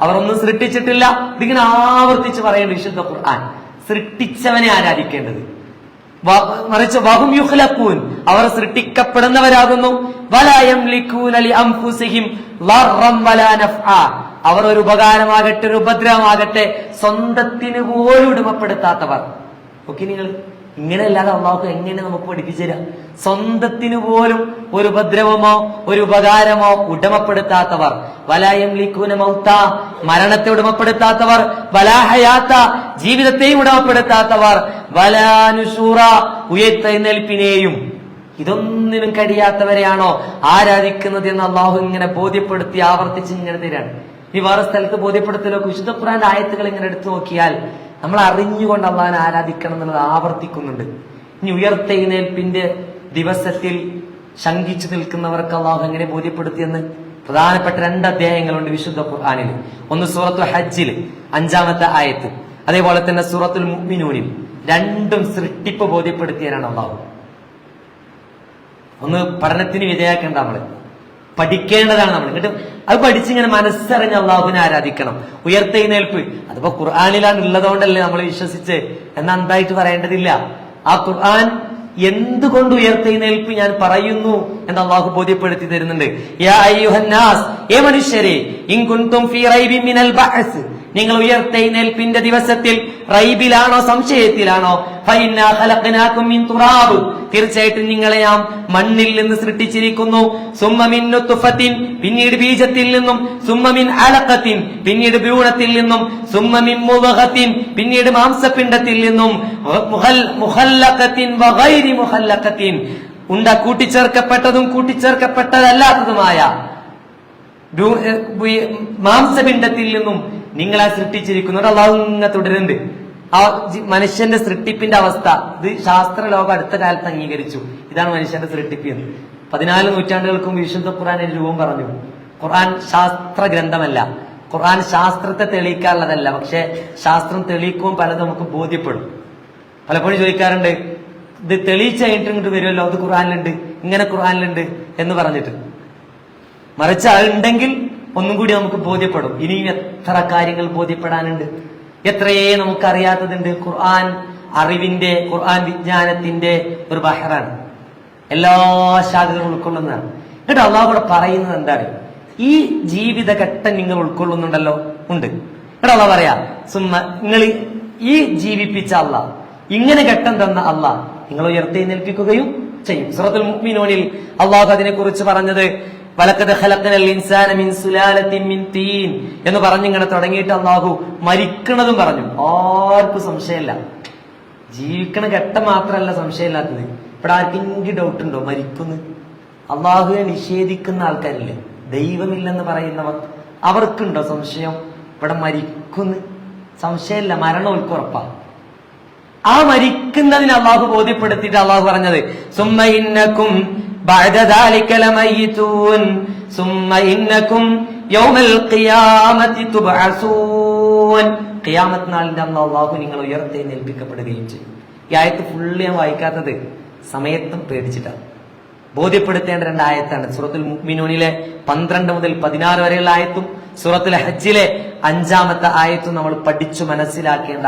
Speaker 1: അവർ ഒന്നും സൃഷ്ടിച്ചിട്ടില്ല. ഇതിങ്ങനെ ആവർത്തിച്ച് പറയേണ്ട വിശുദ്ധ ഖുർആൻ. സൃഷ്ടിച്ചവനെ ആരാധിക്കേണ്ടത്? മറിച്ച് വഹും യുഖ്ലഖൂൻ. അവർ സൃഷ്ടിക്കപ്പെടുന്നവരാകുന്നു. അവർ ഒരു ഉപകാരമാകട്ടെ ഒരു ഉപദ്രവമാകട്ടെ സ്വന്തത്തിന് പോലും ഉടമപ്പെടുത്താത്തവർ. ഓക്കെ നിങ്ങൾ. ഇങ്ങനെയല്ലാതെ അള്ളാഹു എങ്ങനെ നമുക്ക് പഠിപ്പിച്ചു തരാം? സ്വന്തത്തിന് പോലും ഒരു ഉപദ്രവമോ ഒരു ഉപകാരമോ ഉടമപ്പെടുത്താത്തവർ. വലായം ലിഖൂന മൗത്ത. മരണത്തെ ഉടമപ്പെടുത്താത്തവർ. വലാഹയാത്ത ജീവിതത്തെയും ഉടമപ്പെടുത്താത്തവർ. വലാനുഷൂറ ഉയർത്തെഴുന്നേൽപ്പിനെയും. ഇതൊന്നിനും കഴിയാത്തവരെയാണോ ആരാധിക്കുന്നത് എന്ന് അള്ളാഹു ഇങ്ങനെ ബോധ്യപ്പെടുത്തി ആവർത്തിച്ച് ഇങ്ങനെ തരാണ്. ഈ വേറെ സ്ഥലത്ത് ബോധ്യപ്പെടുത്തലോ? വിശുദ്ധ ഖുറാന്റെ ആയത്തുകൾ ഇങ്ങനെ എടുത്തു നോക്കിയാൽ നമ്മൾ അറിഞ്ഞുകൊണ്ട് അള്ളാഹിനെ ആരാധിക്കണം എന്നുള്ളത് ആവർത്തിക്കുന്നുണ്ട്. ഇനി ഉയർത്തെഴുന്നേൽപ്പിന്റെ ദിവസത്തിൽ ശങ്കിച്ചു നിൽക്കുന്നവർക്ക് അള്ളാഹു എങ്ങനെ ബോധ്യപ്പെടുത്തിയെന്ന് പ്രധാനപ്പെട്ട രണ്ട് അധ്യായങ്ങളുണ്ട് വിശുദ്ധ ഖുർആാനിൽ. ഒന്ന് സൂറത്തു ഹജ്ജിൽ അഞ്ചാമത്തെ ആയത്ത്. അതേപോലെ തന്നെ സൂറത്തുൽ മുഅ്മിനൂനിൽ രണ്ടും സൃഷ്ടിപ്പ് ബോധ്യപ്പെടുത്തിയാണ് അള്ളാഹു. ഒന്ന് പഠനത്തിന് വിധേയാക്കേണ്ട നമ്മൾ. പഠിക്കേണ്ടതാണ് നമ്മൾ. എന്നിട്ട് അത് പഠിച്ചിങ്ങനെ മനസ്സറിഞ്ഞ് അള്ളാഹുവിനെ ആരാധിക്കണം. ഉയർത്തെഴുന്നേൽപ്പ്. അതിപ്പോ ഖുർആാനിലാണ് ഉള്ളതുകൊണ്ടല്ലേ നമ്മൾ വിശ്വസിച്ച്? എന്നാ എന്തായിട്ട് പറയേണ്ടതില്ല. ആ ഖുർആൻ എന്തുകൊണ്ട് ഉയർത്തെഴുന്നേൽപ്പ് ഞാൻ പറയുന്നു എന്ന് അള്ളാഹു ബോധ്യപ്പെടുത്തി തരുന്നുണ്ട്. ഏ മനുഷ്യരെ നിങ്ങൾ ഉയർത്തെഴുന്നേൽപ്പിന്റെ ദിവസത്തിൽ റൈബിലാണോ സംശയത്തിലാണോ? തീർച്ചയായിട്ടും നിങ്ങളെ ഞാൻ മണ്ണിൽ നിന്ന് സൃഷ്ടിച്ചിരിക്കുന്നു. സുമ്മമിൻ പിന്നീട് ബീജത്തിൽ നിന്നും. സുമ്മമിൻ അലക്കത്തിൻ പിന്നീട് ഭ്രൂണത്തിൽ നിന്നും. സുമ്മമിൻ മുവഹത്തിൻ പിന്നീട് മാംസപിണ്ഡത്തിൽ നിന്നും. മുഹല്ലഖത്തിൻ ഉണ്ട കൂട്ടിച്ചേർക്കപ്പെട്ടതും കൂട്ടിച്ചേർക്കപ്പെട്ടതല്ലാത്തതുമായ മാംസപിണ്ഡത്തിൽ നിന്നും നിങ്ങളെ സൃഷ്ടിച്ചിരിക്കുന്നു അള്ളാഹു തുടരുന്നുണ്ട്. ആ മനുഷ്യന്റെ സൃഷ്ടിപ്പിന്റെ അവസ്ഥ. ഇത് ശാസ്ത്ര ലോകം അടുത്ത കാലത്ത് അംഗീകരിച്ചു. ഇതാണ് മനുഷ്യന്റെ സൃഷ്ടിപ്പ് എന്ന്. പതിനാല് നൂറ്റാണ്ടുകൾക്കും വിശുദ്ധ ഖുറാൻ ഒരു രൂപം പറഞ്ഞു. ഖുറാൻ ശാസ്ത്ര ഗ്രന്ഥമല്ല ഖുറാൻ ശാസ്ത്രത്തെ തെളിയിക്കാനുള്ളതല്ല. പക്ഷെ ശാസ്ത്രം തെളിയിക്കുമ്പോൾ പലതും നമുക്ക് ബോധ്യപ്പെടും. പലപ്പോഴും ചോദിക്കാറുണ്ട് ഇത് തെളിയിച്ച് കഴിഞ്ഞിട്ട് ഇങ്ങോട്ട് വരുമല്ലോ? അത് ഖുറാനിലുണ്ട് ഇങ്ങനെ ഖുറാനിലുണ്ട് എന്ന് പറഞ്ഞിട്ട്. മറിച്ച് അതുണ്ടെങ്കിൽ ഒന്നും കൂടി നമുക്ക് ബോധ്യപ്പെടും. ഇനിയും എത്ര കാര്യങ്ങൾ ബോധ്യപ്പെടാനുണ്ട്? എത്രയേ നമുക്കറിയാത്തതുണ്ട്? ഖുർആൻ അറിവിന്റെ ഖുർആൻ വിജ്ഞാനത്തിന്റെ ഒരു ബഹറാണ്. എല്ലാ ശാഖകളും ഉൾക്കൊള്ളുന്നതാണ്. എന്നിട്ട് അള്ളാഹു കൂടെ പറയുന്നത് എന്താണ്? ഈ ജീവിതഘട്ടം നിങ്ങൾ ഉൾക്കൊള്ളുന്നുണ്ടല്ലോ? ഉണ്ട്. എന്നിട്ട് അള്ളാഹ് പറയാ സുമ്മ നിങ്ങൾ ഈ ജീവിപ്പിച്ച അള്ളാഹ് ഇങ്ങനെ ഘട്ടം തന്ന അള്ളാഹ് നിങ്ങൾ ഉയർത്തി നിൽപ്പിക്കുകയും ചെയ്യും. സുഹൃത്തുൽ മുഖ്മിനോനിൽ അള്ളാഹു അതിനെ കുറിച്ച് പറഞ്ഞത് എന്ന് പറഞ്ഞിങ്ങനെ തുടങ്ങിയിട്ട് അള്ളാഹു മരിക്കണതും പറഞ്ഞു. ആർക്കും സംശയമില്ല. ജീവിക്കണ ഘട്ടം മാത്രമല്ല സംശയമില്ലാത്തത്. ഇവിടെ ആർക്കെങ്കിലും ഡൗട്ട് ഉണ്ടോ? മരിക്കുന്നു. അള്ളാഹുവെ നിഷേധിക്കുന്ന ആൾക്കാരില്ലേ? ദൈവമില്ലെന്ന് പറയുന്നവർ. അവർക്കുണ്ടോ സംശയം? ഇവിടെ മരിക്കുന്നു. സംശയമില്ല. മരണം ഉൾക്കുറപ്പാ ആ മരിക്കുന്നതിന് അള്ളാഹു ബോധ്യപ്പെടുത്തിയിട്ട് അള്ളാഹു പറഞ്ഞത് സുമ്മ ഇന്നക്കും ബഅദ ദാലിക ലമയ്യിതൂൻ സുമ്മ ഇന്നക്കും യൗമൽ ഖിയാമത്തി തുബ്അസൂൻ ഖിയാമത്ത് നാളിന്റെ അന്ന് അള്ളാഹു നിങ്ങൾ ഉയർത്തെഴുന്നേൽപ്പിക്കപ്പെടുകയും ചെയ്യും. ഈ ആയത്ത് ഫുള്ള് ഞാൻ വായിക്കാത്തത് സമയത്തും പേടിച്ചിട്ടാണ് ബോധ്യപ്പെടുത്തേണ്ട രണ്ടായത്താണ് സൂറത്തുൽ മുഅ്മിനൂനിലെ പന്ത്രണ്ട് മുതൽ പതിനാറ് വരെയുള്ള ആയത്തും സൂറത്തുൽ ഹജ്ജിലെ അഞ്ചാമത്തെ ആയത്തും നമ്മൾ പഠിച്ചു മനസ്സിലാക്കേണ്ട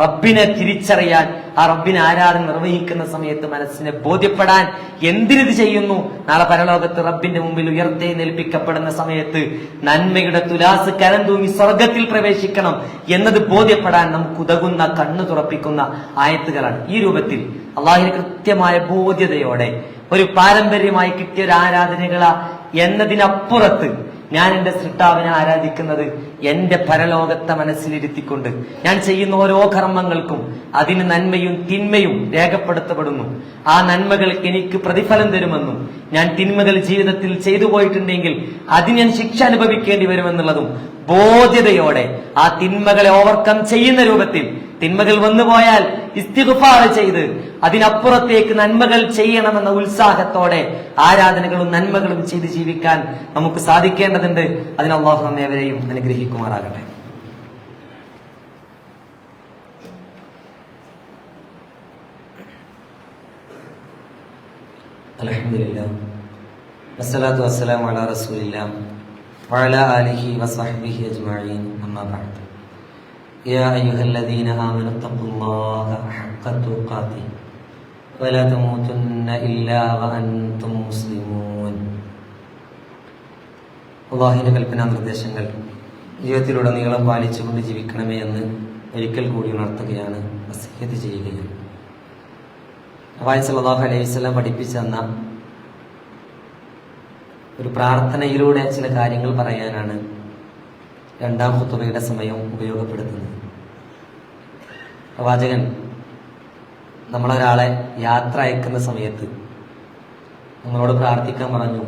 Speaker 1: റബ്ബിനെ തിരിച്ചറിയാൻ ആ റബ്ബിനെ ആരാധന നിർവഹിക്കുന്ന സമയത്ത് മനസ്സിനെ ബോധ്യപ്പെടാൻ എന്തിനിത് ചെയ്യുന്നു? നാളെ പരലോകത്ത് റബ്ബിന്റെ മുമ്പിൽ ഉയർത്തേ നിൽപ്പിക്കപ്പെടുന്ന സമയത്ത് നന്മയുടെ തുലാസ് കരം തൂങ്ങി സ്വർഗത്തിൽ പ്രവേശിക്കണം എന്നത് ബോധ്യപ്പെടാൻ നമുക്ക് ഉതകുന്ന കണ്ണു തുറപ്പിക്കുന്ന ആയത്തുകളാണ്. ഈ രൂപത്തിൽ അള്ളാഹിന് കൃത്യമായ ബോധ്യതയോടെ ഒരു പാരമ്പര്യമായി കിട്ടിയ ഒരു ആരാധനകള എന്നതിനപ്പുറത്ത് ഞാൻ എന്റെ സൃഷ്ടാവിനെ ആരാധിക്കുന്നത് എന്റെ പരലോകത്തെ മനസ്സിലിരുത്തിക്കൊണ്ട്. ഞാൻ ചെയ്യുന്ന ഓരോ കർമ്മങ്ങൾക്കും അതിന് നന്മയും തിന്മയും രേഖപ്പെടുത്തപ്പെടുന്നു. ആ നന്മകൾക്ക് എനിക്ക് പ്രതിഫലം തരുമെന്നും ഞാൻ തിന്മകൾ ജീവിതത്തിൽ ചെയ്തു പോയിട്ടുണ്ടെങ്കിൽ അതിന് ഞാൻ ശിക്ഷ അനുഭവിക്കേണ്ടി വരുമെന്നുള്ളതും ബോധ്യതയോടെ ആ തിന്മകളെ ഓവർകം ചെയ്യുന്ന രൂപത്തിൽ തിന്മകൾ വന്നു പോയാൽ ഇസ്തിഗുഫാർ ചെയ്ത് അതിനപ്പുറത്തേക്ക് നന്മകൾ ചെയ്യണമെന്ന ഉത്സാഹത്തോടെ ആരാധനകളും നന്മകളും ചെയ്ത് ജീവിക്കാൻ നമുക്ക് സാധിക്കേണ്ടതുണ്ട്. അതിന് അള്ളാഹു നമ്മെ അവരെയും അനുഗ്രഹിക്കുമാറാകട്ടെ. അലഹമില്ല വസ്സലാം വല അജ്മീൻ يا أيها الذين آمنوا اتقوا الله حق تقاته ولا تموتن إلا وأنتم مسلمون അള്ളാഹിന്റെ കൽപ്പനാ നിർദ്ദേശങ്ങൾ ജീവിതത്തിലുടനീളം പാലിച്ചുകൊണ്ട് ജീവിക്കണമേ എന്ന് ഒരിക്കൽ കൂടി ഉണർത്തുകയാണ് വസീയത്ത് ചെയ്യുകയാണ് അവായ് സല്ലാഹു അലൈഹി വസല്ലം പഠിപ്പിച്ചു തന്ന ഒരു പ്രാർത്ഥനയിലൂടെ ചില കാര്യങ്ങൾ പറയാനാണ് രണ്ടാം ഹുത്തുബയുടെ സമയവും ഉപയോഗപ്പെടുത്തുന്നത് പ്രവാചകൻ നമ്മളൊരാളെ യാത്ര അയക്കുന്ന സമയത്ത് നമ്മളോട് പ്രാർത്ഥിക്കാൻ പറഞ്ഞു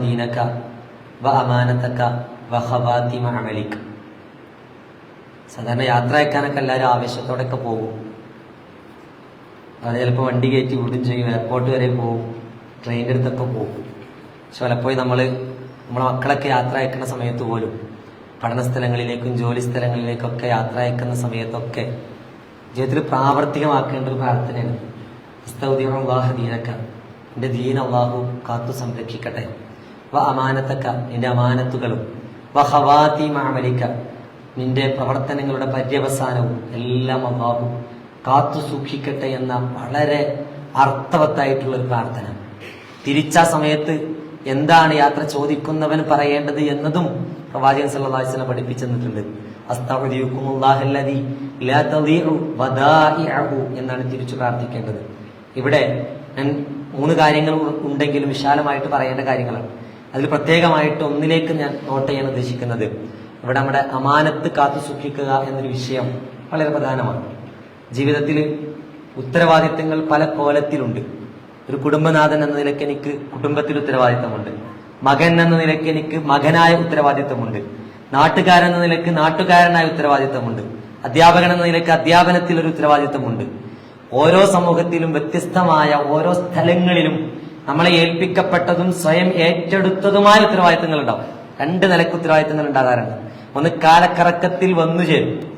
Speaker 1: ദീനക വ അമാനത്തക്ക വ സാധാരണ യാത്ര അയക്കാനൊക്കെ എല്ലാവരും ആവേശത്തോടെയൊക്കെ പോകും. അത് ചിലപ്പോൾ വണ്ടി കയറ്റി വിടും ചെയ്യും എയർപോർട്ട് വരെ പോകും ട്രെയിനിന്റെ അടുത്തൊക്കെ പോകും. പക്ഷെ പലപ്പോഴും നമ്മൾ നമ്മളെ മക്കളൊക്കെ യാത്ര അയക്കുന്ന സമയത്ത് പോലും പഠന സ്ഥലങ്ങളിലേക്കും ജോലി സ്ഥലങ്ങളിലേക്കൊക്കെ യാത്ര അയക്കുന്ന സമയത്തൊക്കെ ജീവിതത്തിൽ പ്രാവർത്തികമാക്കേണ്ട ഒരു പ്രാർത്ഥനയാണ്. അള്ളാഹ ദീനക്ക. എന്റെ ദീൻ അള്ളാഹു കാത്തു സംരക്ഷിക്കട്ടെ. വ അമാനത്തക്ക നിന്റെ അമാനത്തുകളും. വ ഹവാതി മാമലിക്ക നിന്റെ പ്രവർത്തനങ്ങളുടെ പര്യവസാനവും എല്ലാം അള്ളാഹു കാത്തു സൂക്ഷിക്കട്ടെ എന്ന വളരെ അർത്ഥവത്തായിട്ടുള്ള ഒരു പ്രാർത്ഥന. തിരിച്ച സമയത്ത് എന്താണ് യാത്ര ചോദിക്കുന്നവൻ പറയേണ്ടത് എന്നതും പ്രവാചകൻ സല്ലല്ലാഹു അലൈഹി പഠിപ്പിച്ചു തന്നിട്ടുണ്ട് എന്നാണ് തിരിച്ചു പ്രാർത്ഥിക്കേണ്ടത്. ഇവിടെ ഞാൻ മൂന്ന് കാര്യങ്ങൾ ഉണ്ടെങ്കിലും വിശാലമായിട്ട് പറയേണ്ട കാര്യങ്ങളാണ്. അതിൽ പ്രത്യേകമായിട്ട് ഒന്നിലേക്ക് ഞാൻ നോട്ട് ചെയ്യാൻ ഉദ്ദേശിക്കുന്നത്. ഇവിടെ നമ്മുടെ അമാനത്ത് കാത്തു സൂക്ഷിക്കുക എന്നൊരു വിഷയം വളരെ പ്രധാനമാണ്. ജീവിതത്തിൽ ഉത്തരവാദിത്തങ്ങൾ പല കോലത്തിലുണ്ട്. ഒരു കുടുംബനാഥൻ എന്ന നിലയ്ക്ക് എനിക്ക് കുടുംബത്തിൽ ഉത്തരവാദിത്തമുണ്ട്. മകൻ എന്ന നിലയ്ക്ക് എനിക്ക് മകനായ ഉത്തരവാദിത്തമുണ്ട്. നാട്ടുകാരൻ എന്ന നിലയ്ക്ക് നാട്ടുകാരനായ ഉത്തരവാദിത്തമുണ്ട്. അധ്യാപകൻ എന്ന നിലയ്ക്ക് അധ്യാപനത്തിൽ ഒരു ഉത്തരവാദിത്തമുണ്ട്. ഓരോ സമൂഹത്തിലും വ്യത്യസ്തമായ ഓരോ സ്ഥലങ്ങളിലും നമ്മളെ ഏൽപ്പിക്കപ്പെട്ടതും സ്വയം ഏറ്റെടുത്തതുമായ ഉത്തരവാദിത്തങ്ങൾ ഉണ്ടാവും രണ്ട് നിലയ്ക്ക് ഉത്തരവാദിത്തങ്ങൾ ഉണ്ടാകാറുണ്ട്. ഒന്ന് കാലക്കറക്കത്തിൽ വന്നു ചേരും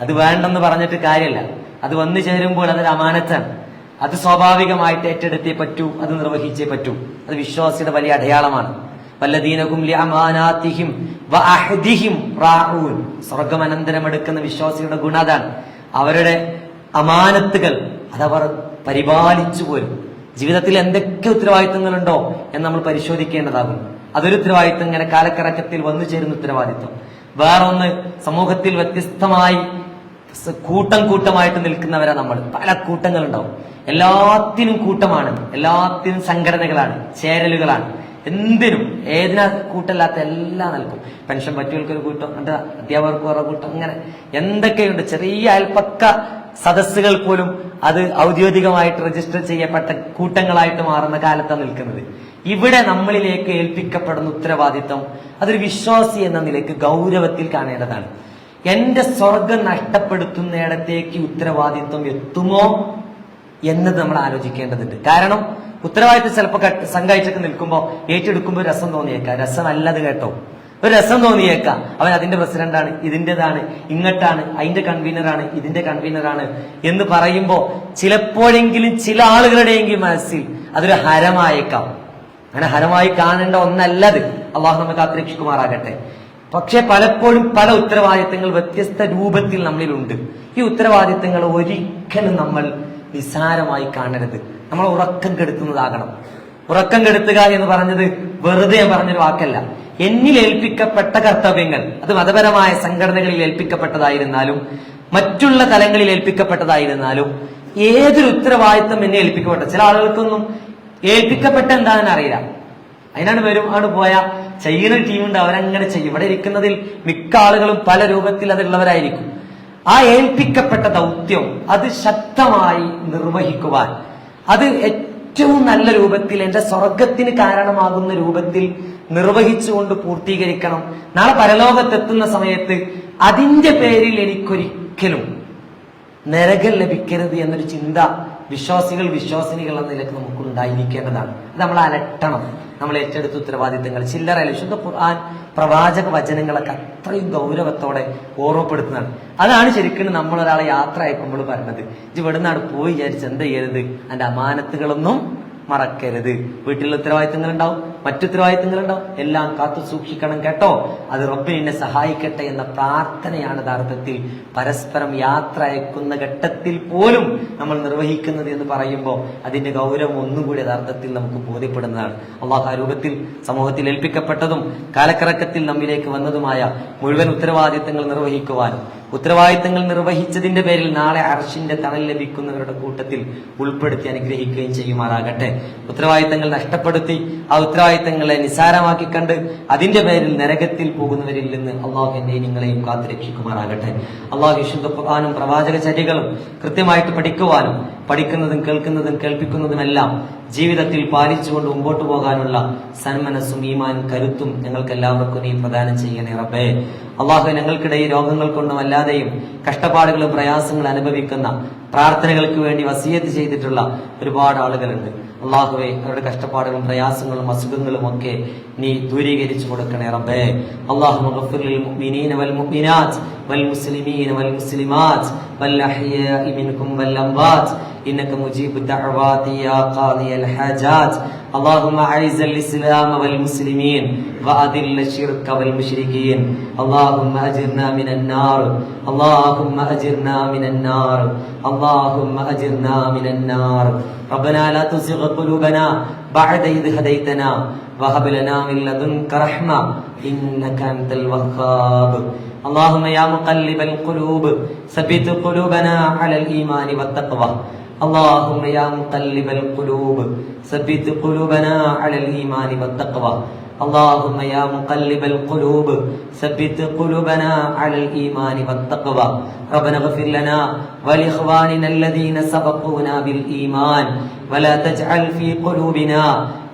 Speaker 1: അത് വേണ്ടെന്ന് പറഞ്ഞിട്ട് കാര്യമല്ല. അത് വന്നു ചേരുമ്പോൾ അതൊരു അമാനത്താണ്. അത് സ്വാഭാവികമായിട്ട് ഏറ്റെടുത്തേ പറ്റൂ അത് നിർവഹിച്ചേ പറ്റൂ. അത് വിശ്വാസിയുടെ വലിയ അടയാളമാണ്. സ്വർഗം അനന്തരം എടുക്കുന്ന വിശ്വാസികളുടെ ഗുണം അതാണ്. അവരുടെ അമാനത്തുകൾ അതവർ പരിപാലിച്ചു പോരും ജീവിതത്തിൽ എന്തൊക്കെ ഉത്തരവാദിത്തങ്ങളുണ്ടോ എന്ന് നമ്മൾ പരിശോധിക്കേണ്ടതാകും. അതൊരു ഉത്തരവാദിത്തം ഇങ്ങനെ കാലക്കറക്കത്തിൽ വന്നു ചേരുന്ന ഉത്തരവാദിത്വം വേറൊന്ന് സമൂഹത്തിൽ വ്യത്യസ്തമായി കൂട്ടം കൂട്ടമായിട്ട് നിൽക്കുന്നവരാ നമ്മൾ. പല കൂട്ടങ്ങളുണ്ടാവും. എല്ലാത്തിനും കൂട്ടമാണ്. എല്ലാത്തിനും സംഘടനകളാണ് ചേരലുകളാണ്. എന്തിനും ഏതിനാ കൂട്ടല്ലാത്ത എല്ലാം നൽകും. പെൻഷൻ പറ്റിയവർക്ക് ഒരു കൂട്ടം എന്നിട്ട് അധ്യാപകർക്ക് വേറെ കൂട്ടം അങ്ങനെ എന്തൊക്കെയുണ്ട്? ചെറിയ അയൽപ്പക്ക സദസ്സുകൾ പോലും അത് ഔദ്യോഗികമായിട്ട് രജിസ്റ്റർ ചെയ്യപ്പെട്ട കൂട്ടങ്ങളായിട്ട് മാറുന്ന കാലത്താണ് നിൽക്കുന്നത്. ഇവിടെ നമ്മളിലേക്ക് ഏൽപ്പിക്കപ്പെടുന്ന ഉത്തരവാദിത്വം അതൊരു വിശ്വാസി എന്ന നിലയ്ക്ക് ഗൗരവത്തിൽ കാണേണ്ടതാണ്. എന്റെ സ്വർഗം നഷ്ടപ്പെടുത്തുന്നിടത്തേക്ക് ഉത്തരവാദിത്വം എത്തുമോ? എന്നത് നമ്മൾ ആലോചിക്കേണ്ടതുണ്ട്. കാരണം ഉത്തരവാദിത്വം ചിലപ്പോൾ സംഘായിച്ചൊക്കെ നിൽക്കുമ്പോൾ ഏറ്റെടുക്കുമ്പോൾ രസം തോന്നിയേക്കാം. രസമല്ലത് കേട്ടോ. ഒരു രസം തോന്നിയേക്കാം. അവൻ അതിന്റെ പ്രസിഡന്റാണ് ഇതിന്റെതാണ് ഇങ്ങട്ടാണ് അതിന്റെ കൺവീനറാണ് ഇതിന്റെ കൺവീനറാണ് എന്ന് പറയുമ്പോൾ ചിലപ്പോഴെങ്കിലും ചില ആളുകളുടെയെങ്കിലും മനസ്സിൽ അതൊരു ഹരമായേക്കാം. അങ്ങനെ ഹരമായി കാണേണ്ട ഒന്നല്ലത്. അള്ളാഹു നമുക്ക് കാത്തിരക്ഷിക്കുമാറാകട്ടെ. പക്ഷെ പലപ്പോഴും പല ഉത്തരവാദിത്തങ്ങൾ വ്യത്യസ്ത രൂപത്തിൽ നമ്മളിലുണ്ട്. ഈ ഉത്തരവാദിത്തങ്ങൾ ഒരിക്കലും നമ്മൾ നിസ്സാരമായി കാണരുത്. നമ്മൾ ഉറക്കം കെടുത്തുന്നതാകണം. ഉറക്കം കെടുത്തുക എന്ന് പറഞ്ഞത് വെറുതെ പറഞ്ഞൊരു വാക്കല്ല. എന്നിൽ ഏൽപ്പിക്കപ്പെട്ട കർത്തവ്യങ്ങൾ അത് മതപരമായ സംഘടനകളിൽ ഏൽപ്പിക്കപ്പെട്ടതായിരുന്നാലും മറ്റുള്ള തലങ്ങളിൽ ഏൽപ്പിക്കപ്പെട്ടതായിരുന്നാലും ഏതൊരു ഉത്തരവാദിത്തം എന്നെ ഏൽപ്പിക്കപ്പെട്ട? ചില ആളുകൾക്കൊന്നും ഏൽപ്പിക്കപ്പെട്ട എന്താണെന്ന് അറിയില്ല. അതിനാണ് വരും ആണ് പോയ ചെയ്യുന്ന ടീമുണ്ട് അവരങ്ങനെ ചെയ്യും. ഇവിടെ ഇരിക്കുന്നതിൽ മിക്ക ആളുകളും പല രൂപത്തിൽ അതുള്ളവരായിരിക്കും ആ ഏൽപ്പിക്കപ്പെട്ട ദൗത്യം അത് ശക്തമായി നിർവഹിക്കുവാൻ. അത് ഏറ്റവും നല്ല രൂപത്തിൽ എന്റെ സ്വർഗത്തിന് കാരണമാകുന്ന രൂപത്തിൽ നിർവഹിച്ചുകൊണ്ട് പൂർത്തീകരിക്കണം. നാളെ പരലോകത്തെത്തുന്ന സമയത്ത് അതിന്റെ പേരിൽ എനിക്കൊരിക്കലും നരകം ലഭിക്കരുത് എന്നൊരു ചിന്ത വിശ്വാസികൾ വിശ്വാസിനികൾ എന്ന നിലയ്ക്ക് നമുക്ക് ഉണ്ടായിരിക്കേണ്ടതാണ്. അത് നമ്മൾ അലട്ടണം. നമ്മൾ ഏറ്റെടുത്ത ഉത്തരവാദിത്തങ്ങൾ ചില്ലറ വിശുദ്ധ ഖുർആൻ പ്രവാചക വചനങ്ങളൊക്കെ അത്രയും ഗൗരവത്തോടെ ഓർമ്മപ്പെടുത്തുന്നതാണ്. അതാണ് ശരിക്കും നമ്മൾ ഒരാളെ യാത്ര അയക്കുമ്പോൾ പറഞ്ഞത്. ഇത് ഇവിടുന്നാണ് പോയി വിചാരിച്ച് എന്ത് ചെയ്യരുത്? അതിന്റെ അമാനത്തുകളൊന്നും മറക്കരുത്. വീട്ടിലുള്ള ഉത്തരവാദിത്തങ്ങൾ ഉണ്ടാവും മറ്റു ഉത്തരവാദിത്തങ്ങൾ എല്ലാം കാത്തു സൂക്ഷിക്കണം കേട്ടോ. അത് റബ്ബിനെ എന്നെ സഹായിക്കട്ടെ എന്ന പ്രാർത്ഥനയാണ് യഥാർത്ഥത്തിൽ പരസ്പരം യാത്ര അയക്കുന്ന ഘട്ടത്തിൽ പോലും നമ്മൾ നിർവഹിക്കുന്നത് എന്ന് പറയുമ്പോൾ അതിന്റെ ഗൗരവം ഒന്നുകൂടി യഥാർത്ഥത്തിൽ നമുക്ക് ബോധ്യപ്പെടുന്നതാണ്. അള്ളാഹ് ആ രൂപത്തിൽ സമൂഹത്തിൽ ഏൽപ്പിക്കപ്പെട്ടതും കാലക്കറക്കത്തിൽ നമ്മിലേക്ക് വന്നതുമായ മുഴുവൻ ഉത്തരവാദിത്തങ്ങൾ നിർവഹിക്കുവാനും ഉത്തരവാദിത്തങ്ങൾ നിർവഹിച്ചതിന്റെ പേരിൽ നാളെ അർഷിന്റെ തണൽ ലഭിക്കുന്നവരുടെ കൂട്ടത്തിൽ ഉൾപ്പെടുത്തി അനുഗ്രഹിക്കുകയും ചെയ്യുമാറാകട്ടെ. ഉത്തരവാദിത്തങ്ങൾ നഷ്ടപ്പെടുത്തി ആ ഉത്തരവാദിത്തങ്ങളെ നിസാരമാക്കി കണ്ട് അതിന്റെ പേരിൽ നരകത്തിൽ പോകുന്നവരിൽ നിന്ന് അള്ളാഹു എന്നെയും നിങ്ങളെയും കാത്തുരക്ഷിക്കുമാറാകട്ടെ അള്ളാഹു വിശുദ്ധ ഖുർആാനും പ്രവാചക ചര്യകളും കൃത്യമായിട്ട് പഠിക്കുവാനും പഠിക്കുന്നതും കേൾക്കുന്നതും കേൾപ്പിക്കുന്നതുമെല്ലാം ജീവിതത്തിൽ പാലിച്ചുകൊണ്ട് മുമ്പോട്ട് പോകാനുള്ള സന്മനസ്സും ഈമാൻ കരുത്തും ഞങ്ങൾക്ക് എല്ലാവർക്കും നീ പ്രദാനം ചെയ്യണേ റബ്ബേ. അള്ളാഹു ഞങ്ങൾക്കിടയിൽ രോഗങ്ങൾ കൊണ്ടും അല്ലാതെയും കഷ്ടപ്പാടുകളും പ്രയാസങ്ങളും അനുഭവിക്കുന്ന പ്രാർത്ഥനകൾക്ക് വേണ്ടി വസീയത്ത് ചെയ്തിട്ടുള്ള ഒരുപാട് ആളുകളുണ്ട് അള്ളാഹുവെ അവരുടെ കഷ്ടപ്പാടുകളും പ്രയാസങ്ങളും അസുഖങ്ങളും ഒക്കെ നീ ദൂരീകരിച്ചു കൊടുക്കണേ റബ്ബേ അള്ളാഹു മുഅ്മിനീന വൽ മുഅ്മിനാത്ത് വൽ മുസ്ലിമീന വൽ മുസ്ലിമാത്ത് വൽ അഹ്യാഇ മിൻകും വൽ അംവാത്ത് إنك مجيب الدعوات يا قاضي الحاجات اللهم أعز الإسلام والمسلمين وأذل الشرك والمشركين اللهم أجرنا من النار اللهم أجرنا من النار اللهم أجرنا من النار ربنا لا تزغ قلوبنا بعد إذ هديتنا وهب لنا من لدنك رحمة إنك أنت الوهاب اللهم يا مقلب القلوب ثبت قلوبنا على الإيمان والتقوى اللهم يا مقلب القلوب ثبت قلوبنا على الإيمان والتقوى اللهم يا مقلب القلوب ثبت قلوبنا على الإيمان والتقوى ربنا اغفر لنا ولإخواننا الذين سبقونا بالإيمان ولا تجعل في قلوبنا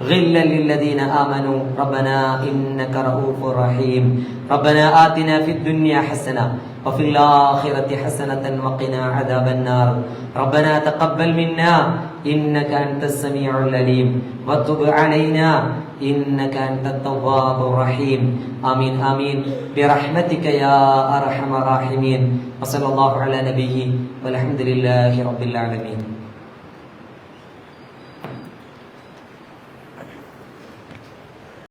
Speaker 1: غلا للذين آمنوا ربنا إنك رؤوف رحيم ربنا آتنا في الدنيا حسنة وفي الآخرة حسنة وقنا عذاب النار. ربنا تقبل منا إنك أنت السميع العليم. وتب علينا إنك أنت التواب الرحيم. آمين آمين. برحمتك يا أرحم الراحمين. وصلى الله على نبيه والحمد لله رب العالمين.